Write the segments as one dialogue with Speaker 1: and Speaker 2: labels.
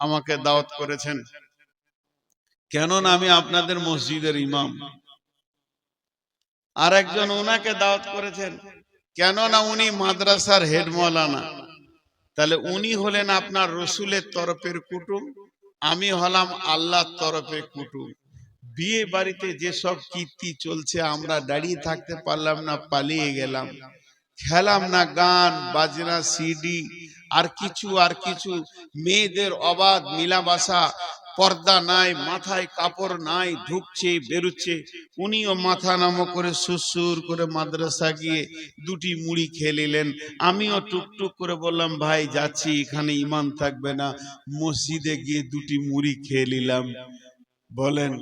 Speaker 1: আমাকে দাওয়াত করেছেন। কেননা আমি আপনাদের মসজিদের ইমাম। আর একজন ওনাকে দাওয়াত করেছেন, কেননা উনি মাদ্রাসার হেড মৌলানা। তাহলে উনি হলেন আপনার রসুলের তরফের কুটুম, আমি হলাম আল্লাহর তরফের কুটুম। বিয়ে বাড়িতে যেসব কীর্তি চলছে, আমরা দাঁড়িয়ে থাকতে পারলাম না, পালিয়ে গেলাম। খেলাম না গান, বাজনা, সিডি আর কিছু আর কিছু মেয়েদের অবাধ মিলাবাসা, পর্দা নাই, মাথায় কাপড় নাই, ঢুকছে, বেরুচ্ছে। উনিও মাথা নামো করে সুসুর করে মাদ্রাসা গিয়ে দুটি মুড়ি খেয়ে নিলেন। আমিও টুকটুক করে বললাম, ভাই, যাচ্ছি, এখানে ইমান থাকবে না। মসজিদে গিয়ে দুটি মুড়ি খেয়ে নিলাম। বলেন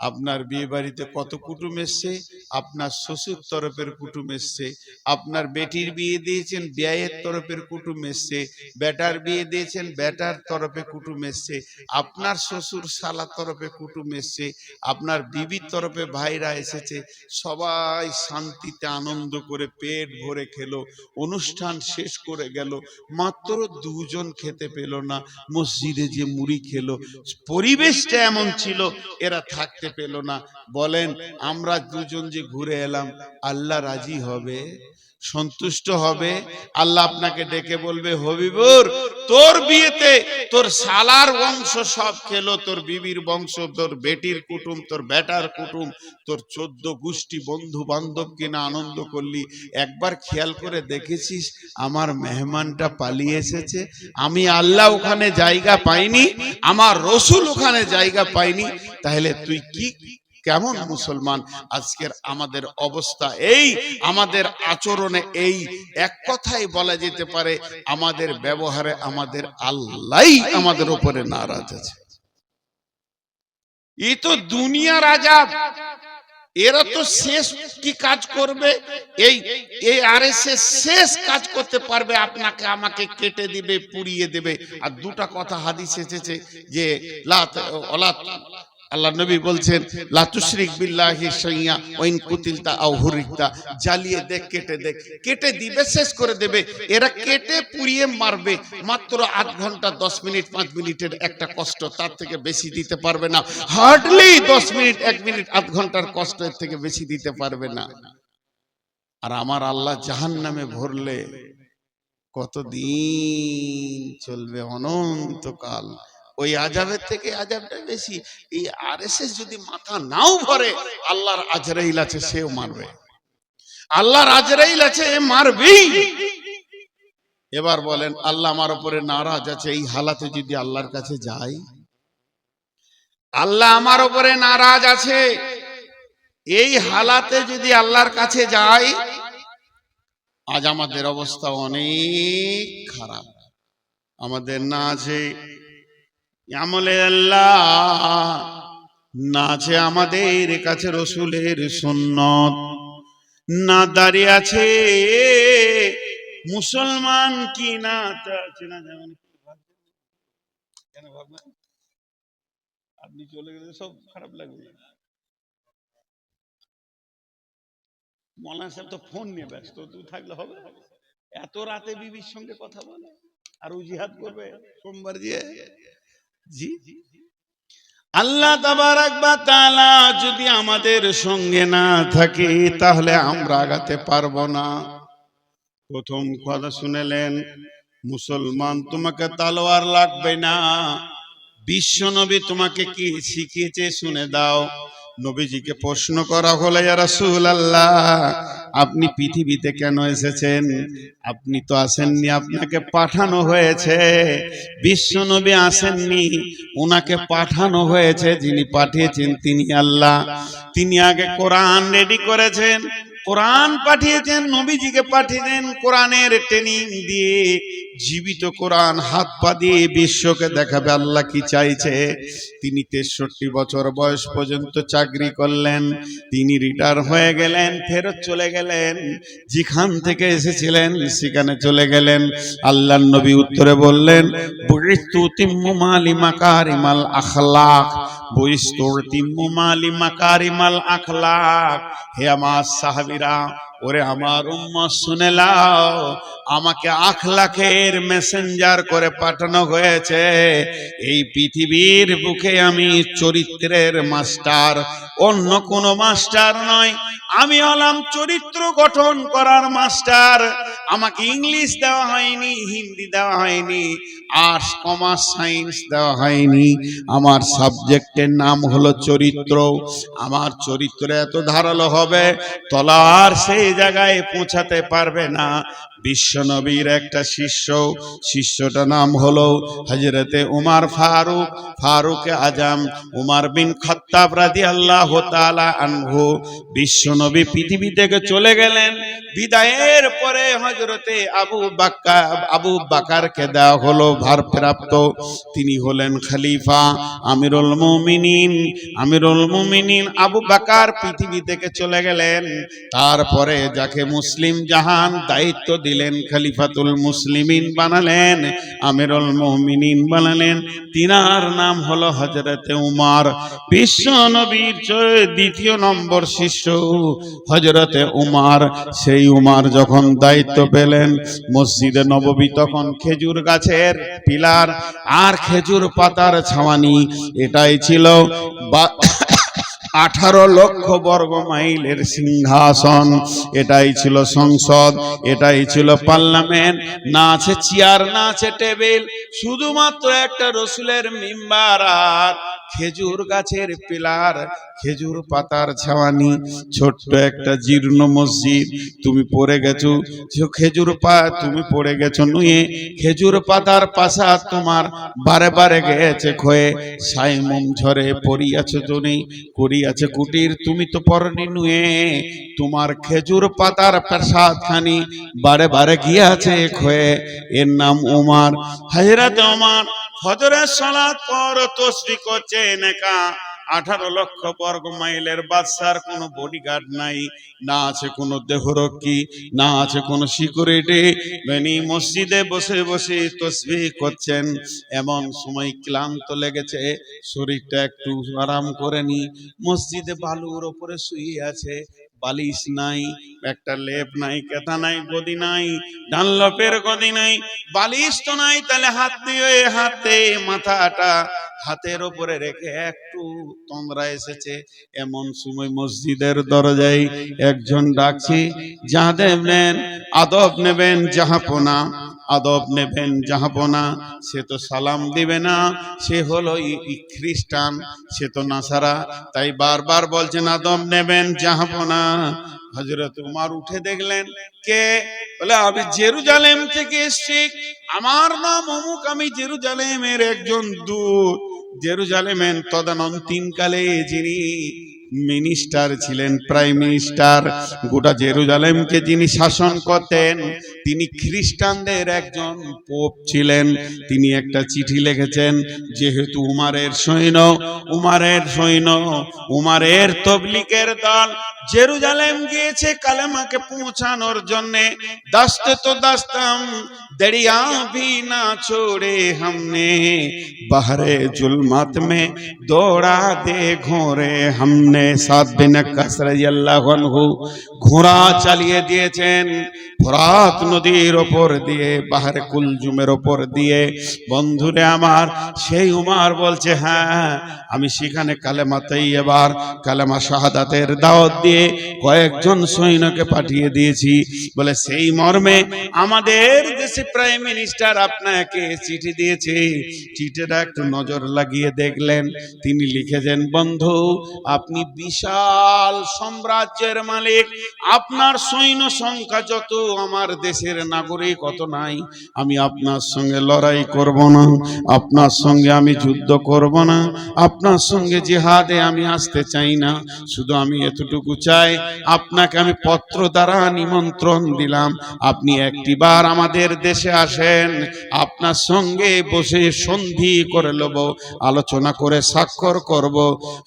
Speaker 1: আপনার বিয়ে বাড়িতে কত কুটুম এসছে? আপনার শ্বশুর তরফের কুটুম এসছে। আপনার বেটির বিয়ে দিয়েছেন, বিয়ের তরফের কুটুম এসছে। বেটার বিয়ে দিয়েছেন, বেটার তরফে কুটুম এসছে। আপনার শ্বশুর শালা তরফে কুটুম এসছে। আপনার বিবির তরফে ভাইরা এসেছে। সবাই শান্তিতে আনন্দ করে পেট ভরে খেলো। অনুষ্ঠান শেষ করে গেল। মাত্র দুজন খেতে পেল না। মসজিদে যে মুড়ি খেলো। পরিবেশটা এমন ছিল। এরা থাকতে পেল না। বলেন আমরা দুজন যে ঘুরে এলাম আল্লাহ রাজি হবে? সন্তুষ্ট হবে। আল্লাহ আপনাকে ডেকে বলবে, হবিবুর, তোর বিয়েতে তোর সালার বংশ সব খেলো। তোর বিবির বংশ, তোর বেটির কুটুম, তোর বেটার কুটুম, তোর চোদ্দ গোষ্ঠী বন্ধু বান্ধব কিনা আনন্দ করলি। একবার খেয়াল করে দেখেছিস, আমার মেহমানটা পালিয়ে এসেছে। আমি আল্লাহ ওখানে জায়গা পাইনি, আমার রসুল ওখানে জায়গা পাইনি। তাহলে তুই কি কেমন মুসলমান? আজকের আমাদের অবস্থা এই আমাদের আচরণে এই। এক কথাই বলা যেতে পারে আমাদের ব্যবহারে আমাদের আল্লাহ আমাদের উপরে নারাজ আছে। এই তো দুনিয়ার আজাব এরা তো শেষ কি কাজ করবে? এই এই আর শেষ কাজ করতে পারবে আপনাকে আমাকে কেটে দিবে পুড়িয়ে দেবে। আর দুটা কথা হাদিস এসেছে যে লাত আল্লাহ নবী বলছেন লাতুশরিক বিল্লাহি শাইয়া ওয়াইন কুতিলতা আও হুরিকতা জ্বালিয়ে দেখ, কেটে দেখ। কেটে দিবে, শেষ করে দেবে। এরা কেটে পুড়িয়ে মারবে। মাত্র আধ ঘণ্টা, দশ মিনিট, পাঁচ মিনিটের একটা কষ্ট তার থেকে বেশি দিতে পারবে না। হার্ডলি দশ মিনিট, এক মিনিট আধ ঘণ্টার কষ্ট এর থেকে বেশি দিতে পারবে না। আর আমার আল্লাহ জাহান নামে ভরলে কতদিন চলবে অনন্তকাল? ওই আজাবের থেকে আজাবটা বেশি। এই আর যদি মাথা নাও ভরে, আল্লাহর আজরাইল আছে, সেও মারবে। আল্লাহর আজরাইল আছে, এ মারবেই। এবার বলেন, আল্লাহ আমার উপরে নারাজ আছে, এই হালাতে যদি আল্লাহর কাছে যাই? আল্লাহ আমার উপরে নারাজ আছে, এই হালাতে যদি আল্লাহর কাছে যাই, আজ আমাদের অবস্থা অনেক খারাপ। আমাদের না আছে আমলে আল্লাহ না আছে আমাদের কাছে রসুলের সুন্নত, না দাঁড়িয়ে আছে মুসলমান কি না আপনি চলে গেলে সব খারাপ লাগবে। মৌলানা সাহেব তো ফোন নিয়ে ব্যস্ত তুই থাকলে হবে এত রাতে বিবির সঙ্গে কথা বলে, আর জিহাদ করবে সোমবার দিয়ে। জি আল্লাহ তাআলা যদি আমাদের সঙ্গে না থাকে, তাহলে আমরা আগাতে পারব না। প্রথম কথা শুনেলেন, মুসলমান তোমাকে তালোয়ার লাগবে না। বিশ্ব নবী তোমাকে কি শিখিয়েছে শুনে দাও। নবীজিকে প্রশ্ন করা হলো রাসুল আল্লাহ আপনি পৃথিবীতে কেন এসেছেন? আপনি তো আসেননি, আপনাকে পাঠানো হয়েছে। বিশ্ব নবী আসেননি ওনাকে পাঠানো হয়েছে, যিনি পাঠিয়েছেন তিনি আল্লাহ। তিনি আগে কোরআন রেডি করেছেন কোরআন পাঠিয়েছেন, নবীজিকে পাঠিয়েছেন কোরআনের ট্রেনিং দিয়ে। জীবিত কোরআন হাত পা দিয়ে বিশ্বকে দেখাবে, আল্লাহ কি চাইছে? তিনি তেষট্টি বছর বয়স পর্যন্ত চাকরি করলেন, তিনি রিটায়ার হয়ে গেলেন, ফেরত চলে গেলেন, যেখান থেকে এসেছিলেন সেখানে চলে গেলেন। আল্লাহ নবী উত্তরে বললেন মাকারিমাল আখলাক বরিস্তু তিম্মু মালি মাকারিমাল আখলাক। হে আমার সাহাবীরা ওরে আমার উম্মা শুনে লাও আমাকে আখলাখের মেসেঞ্জার করে পাঠানো হয়েছে। এই পৃথিবীর বুকে আমি চরিত্রের মাস্টার অন্য কোনো মাস্টার নয় আমি হলাম চরিত্র গঠন করার মাস্টার আমাকে ইংলিশ দেওয়া হয়নি, হিন্দি দেওয়া হয়নি। আর্টস কমার্স সায়েন্স দেওয়া হয়নি। আমার সাবজেক্টের নাম হলো চরিত্র। আমার চরিত্র এত ধারালো হবে, তলার সেই জায়গায় পৌঁছাতে পারবে না। বিশ্বনবীর একটা শিষ্য। শিষ্যটা নাম হলো হজরতে উমার ফারুক। ফারুক আজম, উমার বিন খত্তাব রাজি আল্লাহ তালা আনহু। বিশ্বনবী পৃথিবী থেকে চলে গেলেন। বিদায়ের পরে হজরতে আবু বাক্কা, আবু বাকারকে দেওয়া হলো ভারপ্রাপ্ত। তিনি হলেন খালিফা আমিরুল মুমিনিন। আমিরুল মুমিনিন আবু বাকার পৃথিবী থেকে চলে গেলেন। তারপরে যাকে মুসলিম জাহান দায়িত্ব দিলেন খলিফাতুল মুসলিমিন বানালেন, আমিরুল মুমিনিন বানালেন। তিনার নাম হলো হজরতে উমার। বিশ্ব নবীর দ্বিতীয় নম্বর শিষ্য হজরতে উমার। সেই উমার যখন দায়িত্ব পেলেন, মসজিদে নববী তখন খেজুর গাছের পিলার আর খেজুর পাতার ছাওয়ানি। এটাই ছিল বা আঠারো লক্ষ বর্গ মাইলের সিংহাসন। এটাই ছিল সংসদ, এটাই ছিল পার্লামেন্ট। না আছে চেয়ার, না আছে টেবিল, শুধুমাত্র একটা রসুলের মিম্বার আর খেজুর গাছের পিলার, খেজুর পাতার ছাওয়ানি। ছোট্ট একটা জীর্ণ মসজিদ, তুমি পড়ে গেছো খেজুর পা তুমি পড়ে গেছো নুয়ে, খেজুর পাতার পাশা তোমার বারে বারে গেছে ক্ষয়ে সাইমম ঝরে পড়িয়াছো জনে করিয়াছে কুটির তুমি তো পরনি নুয়ে। তোমার খেজুর পাতার প্রসাদ খানি বারে বারে গিয়াছে ক্ষয়ে এর নাম ওমার। হাজরাত ওমার। হজরের সালাত পর তসবি করছে নেকা। আঠারো লক্ষ বর্গ মাইলের বাদশার কোনো বডিগার্ড নাই, না আছে কোনো দেহরক্ষী, না আছে কোনো সিকিউরিটি বেনি মসজিদে বসে বসে তসবি করছেন, এমন সময় ক্লান্ত লেগেছে, শরীরটা একটু আরাম করে নি। মসজিদে বালুর ওপরে শুয়ে আছে, বালিশ নাই, একটা লেপ নাই কেতা নাই, গদি নাই ডানলপের গদি নাই, বালিশ তো নাই, তাহলে হাত দিয়ে হাতে মাথাটা হাতের ওপরে রেখে একটু তোমরা এসেছে। এমন সময় মসজিদের দরজায় একজন ডাকছি যা দেবেন আদব নেবেন জাহাপনা আদব নেবেন জাহাপনা সে তো সালাম দিবে না। সে হলো খ্রিস্টান, সে তো নাসারা। তাই বারবার বলছেন, আদব নেবেন জাহাপনা হজরত উমার উঠে দেখলেন, কে? বলে, আমি জেরুজালেম থেকে এসেছি। আমার নাম অমুক, আমি জেরুজালেমের একজন দূত। জেরুজালেমের তদানন্তিনকালে যিনি মিনিস্টার ছিলেন প্রাইম মিনিস্টার গোটা জেরুজালেমকে যিনি শাসন করতেন তিনি খ্রিস্টানদের একজন পোপ ছিলেন তিনি একটা চিঠি লিখেছেন যেহেতু উমারের সৈন্য উমারের সৈন্য উমারের তবলিকের দল জেরুজালেম গিয়েছে কালেমাকে পৌঁছানোর জন্যে দাস্তে তো দাস্তাম दरिया भी ना छोड़े हमने बहरे जुल्मत में दौड़ा दे घोरे हमने মনে সাত দিন ঘোড়া চালিয়ে দিয়েছেন। ফরাত নদীর ওপর দিয়ে পাহাড়ে কুলজুমের ওপর দিয়ে। বন্ধুরে আমার, সেই উমার বলছে হ্যাঁ আমি সেখানে কালেমাতেই এবার কালেমা শাহাদাতের দাওয়াত দিয়ে কয়েকজন সৈন্যকে পাঠিয়ে দিয়েছি। বলে, সেই মর্মে আমাদের দেশে প্রাইম মিনিস্টার আপনাকে চিঠি দিয়েছে। চিঠিটা একটু নজর লাগিয়ে দেখলেন, তিনি লিখেছেন বন্ধু, আপনি বিশাল সাম্রাজ্যের মালিক। আপনার সৈন্য সংখ্যা যত, আমার দেশের নাগরিক অত নাই। আমি আপনার সঙ্গে লড়াই করব না। আপনার সঙ্গে আমি যুদ্ধ করব না। আপনার সঙ্গে জিহাদে আমি আসতে চাই না। শুধু আমি এতটুকু চাই, আপনাকে আমি পত্র দ্বারা নিমন্ত্রণ দিলাম। আপনি একটিবার আমাদের দেশে আসেন। আপনার সঙ্গে বসে সন্ধি করে নেব আলোচনা করে স্বাক্ষর করব।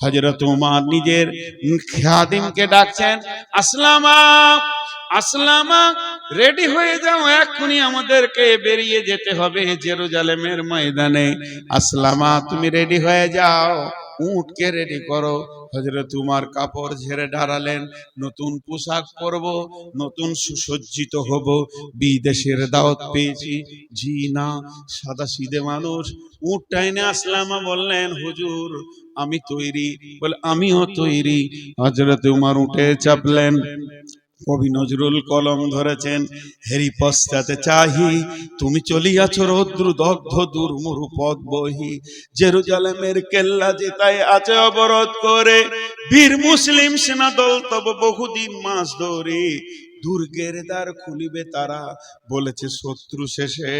Speaker 1: হজরত উমার নিজের খাদিমকে ডাকছেন, আসলামা আসলামা, রেডি হয়ে যাও, এক্ষুনি আমাদেরকে বেরিয়ে যেতে হবে জেরুজালেমের ময়দানে। আসলামা, তুমি রেডি হয়ে যাও। উটকে রেডি করো। হজরত তোমার কাপড় ঝেড়ে দাঁড়ালেন নতুন পোশাক পরব, নতুন সুসজ্জিত হব, বিদেশের দাওয়াত পেয়েছি। জি না, সাদা সিদে মানুষ। উট টাইনে আসলামা, বললেন, হুজুর, আমি তৈরি। বলে, আমিও তৈরি। হজরত উমার উঠে চাপলেন। কবি নজরুল কলম ধরেছেন, হেরি পশ্চাতে চাহি, তুমি চলিয়াছ রৌদ্র দগ্ধ দুর্মুরু পদ বহি। জেরুজালেমের কেল্লা জেতায় আছে অবরোধ করে, বীর মুসলিম সেনা দল তব বহুদিন মাস ধরে। দুর্গের দ্বার খুলিবে তারা, বলেছে শত্রু শেষে,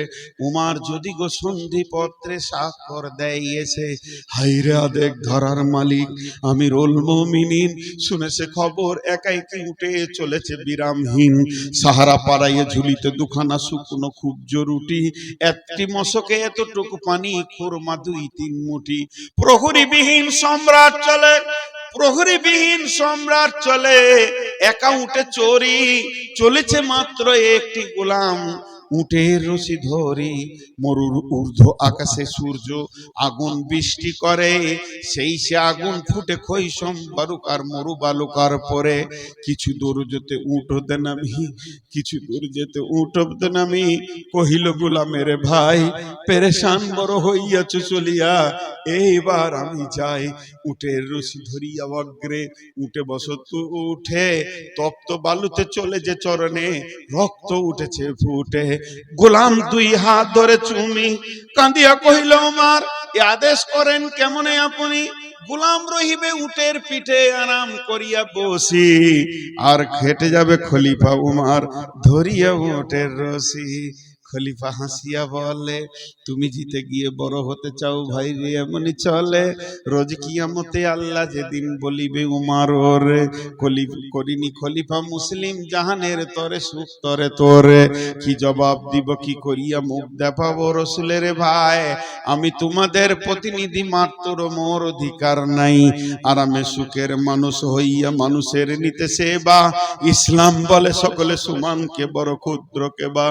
Speaker 1: উমার যদি গো সন্ধি পত্রে স্বাক্ষর দেয় এসে হাইরে আদেক ধরার মালিক আমি রোল মমিনিন, শুনেছে খবর, একাই উঠে চলেছে বিরামহীন, সাহারা পাড়াইয়ে ঝুলিতে দুখানা শুকনো খুব জরুটি একটি মশকে এতটুকু পানি, খোরমা দুই তিন মুঠি, প্রহরীবিহীন সম্রাট চলে, প্রহরীবিহীন সম্রাট চলে। একা উঠে চোরি চলেছে মাত্র একটি গোলাম। উটের রশি ধরি, মরুর ঊর্ধ্ব আকাশে সূর্য, আগুন বৃষ্টি করে, সেই সে আগুন ফুটে খৈসম বালুকার মরু বালুকার পরে। কিছু দূর যেতে উঠ হতে নামি, কিছু দূর যেতে উঠ হতে নামি, কহিল গোলামের ভাই, পেরেশান বড় হইয়াছ চলিয়া, এইবার আমি যাই। উটের রশি ধরিয়া অগ্রে, উঠে বসত উঠে, তপ্ত বালুতে চলে যে চরণে, রক্ত উঠেছে ফুটে। গোলাম দুই হাত ধরে চুমি কাঁদিয়া কহিল আমার আদেশ করেন কেমনে আপনি? গুলাম রহিবে উটের পিঠে আরাম করিয়া বসি। আর খেটে যাবে খলিফা উমার ধরিয়া উটের রশি। খলিফা হাসিয়া বলে, তুমি জিতে গিয়ে বড় হতে চাও ভাই রে এমনি চলে। রোজ কিয়ামতে আল্লাহ যেদিন বলিবে, উমার ওরে, খলিফ করিনি খলিফা মুসলিম, জাহানের তরে সুখ তরে তোরে। কি জবাব দিব, কি করিয়া মুখ দেখাবো রসুলের ভাই? আমি তোমাদের প্রতিনিধি মাত্র, মোর অধিকার নাই। আরামে সুখের মানুষ হইয়া মানুষের নিতে সেবা। ইসলাম বলে, সকলে সুমানকে বড় ক্ষুদ্রকে বা।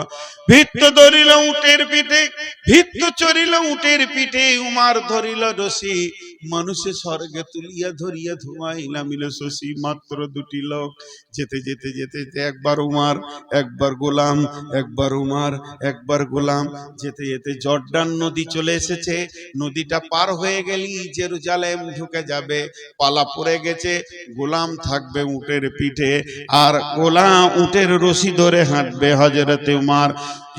Speaker 1: ভিত্ত ধরিল উটের পিঠে ভিত্ত চরিল উটের পিঠে উমার ধরিল রশি। মানুষে স্বর্গে তুলিয়া ধরিয়া ধুমাই নামিল শশী মাত্র দুটি লোক। যেতে যেতে যেতে যেতে একবার উমার, একবার গোলাম, একবার উমার, একবার গোলাম। যেতে যেতে জর্ডান নদী চলে এসেছে। নদীটা পার হয়ে গেলি জেরুজালেম ঢুকে যাবে। পালা পড়ে গেছে। গোলাম থাকবে উটের পিঠে। আর গোলাম উটের রশি ধরে হাঁটবে হজরতে উমার।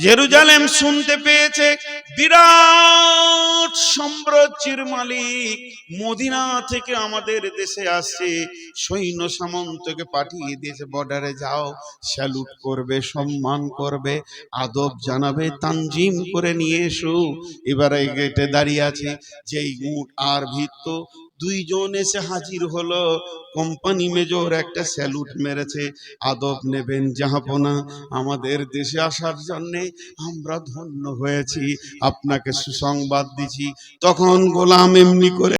Speaker 1: জেরুজালেম শুনতে পেয়েছে। বিরাট সাম্রাজ্যের মালিক। মদিনা থেকে আমাদের দেশে আসছে সৈন্য সামন্তকে পাঠিয়ে দিয়েছে বর্ডারে যাও স্যালুট করবে, সম্মান করবে, আদব জানাবে, তানজিম করে নিয়ে এসো। এবারে গেটে দাঁড়িয়ে আছে, যেই উট আর ভিত্ত দুইজন এসে হাজির হলো। কোম্পানি মেজর একটা স্যালুট মেরেছে, আদব নেবেন জাহাপনা, আমাদের দেশে আসার জন্যে আমরা ধন্য হয়েছি, আপনাকে সুসংবাদ দিছি তখন গোলাম এমনি করে